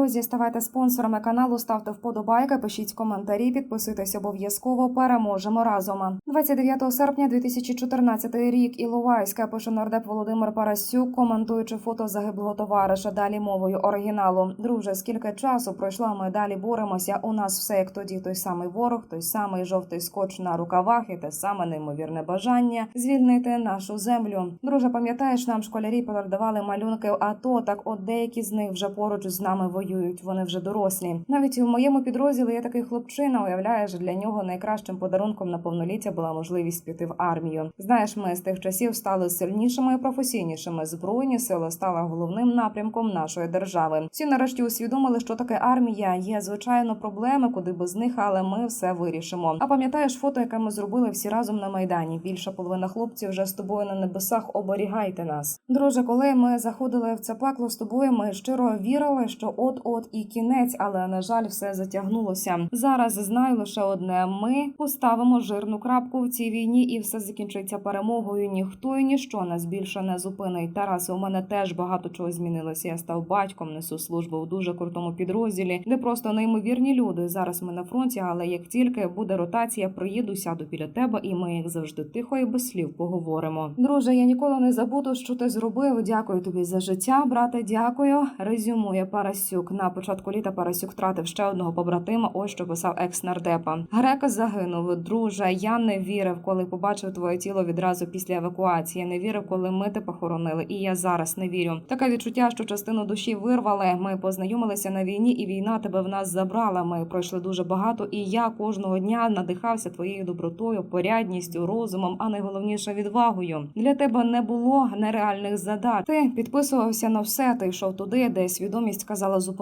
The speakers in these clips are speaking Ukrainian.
Друзі, ставайте спонсорами каналу, ставте вподобайки, пишіть коментарі, підписуйтесь обов'язково. Переможемо разом. 29 серпня 2014 рік. Іловайська пише нардеп Володимир Парасюк, коментуючи фото загиблого товариша. Далі мовою оригіналу. Друже, скільки часу пройшло, ми далі боремося. У нас все як тоді. Той самий ворог, той самий жовтий скотч на рукавах і те саме неймовірне бажання звільнити нашу землю. Друже, пам'ятаєш, нам школярі передавали малюнки АТО. Так, от деякі з них вже поруч з нами воюють. Вони вже дорослі. Навіть у моєму підрозділі є такий хлопчина. Уявляєш, для нього найкращим подарунком на повноліття була можливість піти в армію. Знаєш, ми з тих часів стали сильнішими і професійнішими. Збройні сили стали головним напрямком нашої держави. Всі нарешті усвідомили, що таке армія. Є звичайно проблеми, куди без них, але ми все вирішимо. А пам'ятаєш фото, яке ми зробили всі разом на майдані? Більша половина хлопців вже з тобою на небесах. Оберігайте нас, друже. Коли ми заходили в це пекло з тобою, ми щиро вірили, що от от і кінець, але на жаль, все затягнулося. Зараз знаю лише одне: ми поставимо жирну крапку в цій війні, і все закінчиться перемогою. Ніхто і ніщо нас більше не зупинить. Тарас, у мене теж багато чого змінилося. Я став батьком, несу службу в дуже крутому підрозділі, де просто неймовірні люди. Зараз ми на фронті, але як тільки буде ротація, приїду, сяду біля тебе, і ми, як завжди, тихо і без слів поговоримо. Друже, я ніколи не забуду, що ти зробив. Дякую тобі за життя, брате. Дякую. Резюмує Парасюк. На початку літа Парасюк втратив ще одного побратима. Ось що писав екс-нардепа. Грека загинув. Друже, я не вірив, коли побачив твоє тіло відразу після евакуації. Я не вірив, коли ми тебе похоронили. І я зараз не вірю. Таке відчуття, що частину душі вирвали. Ми познайомилися на війні, і війна тебе в нас забрала. Ми пройшли дуже багато, і я кожного дня надихався твоєю добротою, порядністю, розумом, а найголовніше відвагою. Для тебе не було нереальних задач. Ти підписувався на все. Ти йшов туди, де свідомість казала зупинитися,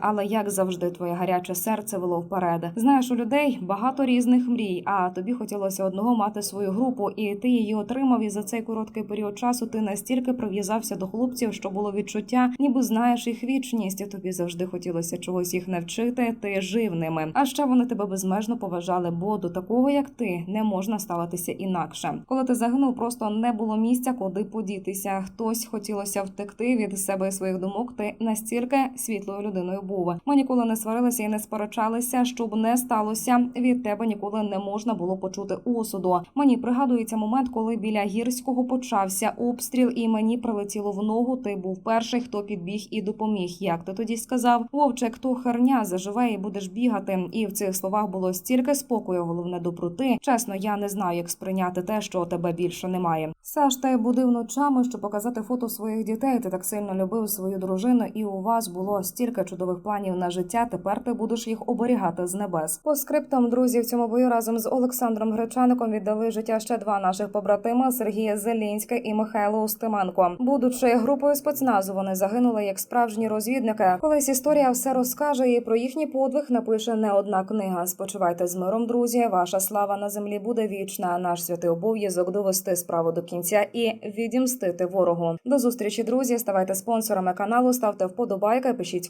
але як завжди, твоє гаряче серце вело вперед. Знаєш, у людей багато різних мрій. А тобі хотілося одного мати свою групу, і ти її отримав. І за цей короткий період часу ти настільки прив'язався до хлопців, що було відчуття, ніби знаєш їх вічність. Тобі завжди хотілося чогось їх навчити. Ти жив ними. А ще вони тебе безмежно поважали, бо до такого, як ти, не можна ставитися інакше. Коли ти загинув, просто не було місця, куди подітися. Хтось хотілося втекти від себе і своїх думок. Ти настільки світлою людиною був. Ми ніколи не сварилися і не сперечалися, щоб не сталося. Від тебе ніколи не можна було почути осуду. Мені пригадується момент, коли біля гірського почався обстріл, і мені прилетіло в ногу. Ти був перший, хто підбіг і допоміг. Як ти тоді сказав? Вовчик, то херня заживе і будеш бігати. І в цих словах було стільки спокою, головне доброти. Чесно, я не знаю, як сприйняти те, що тебе більше немає. Саш, ти будив ночами, щоб показати фото своїх дітей. Ти так сильно любив свою дружину, і у вас було стільки чудових планів на життя. Тепер ти будеш їх оберігати з небес. По скриптам друзі в цьому бою разом з Олександром Гречаником віддали життя ще два наших побратима Сергія Зелінська і Михайло Устименко. Будучи групою спецназу, вони загинули як справжні розвідники. Колись історія все розкаже і про їхній подвиг напише не одна книга. Спочивайте з миром, друзі. Ваша слава на землі буде вічна. Наш святий обов'язок довести справу до кінця і відімстити ворогу. До зустрічі, друзі. Ставайте спонсорами каналу, ставте вподобайки, пишіть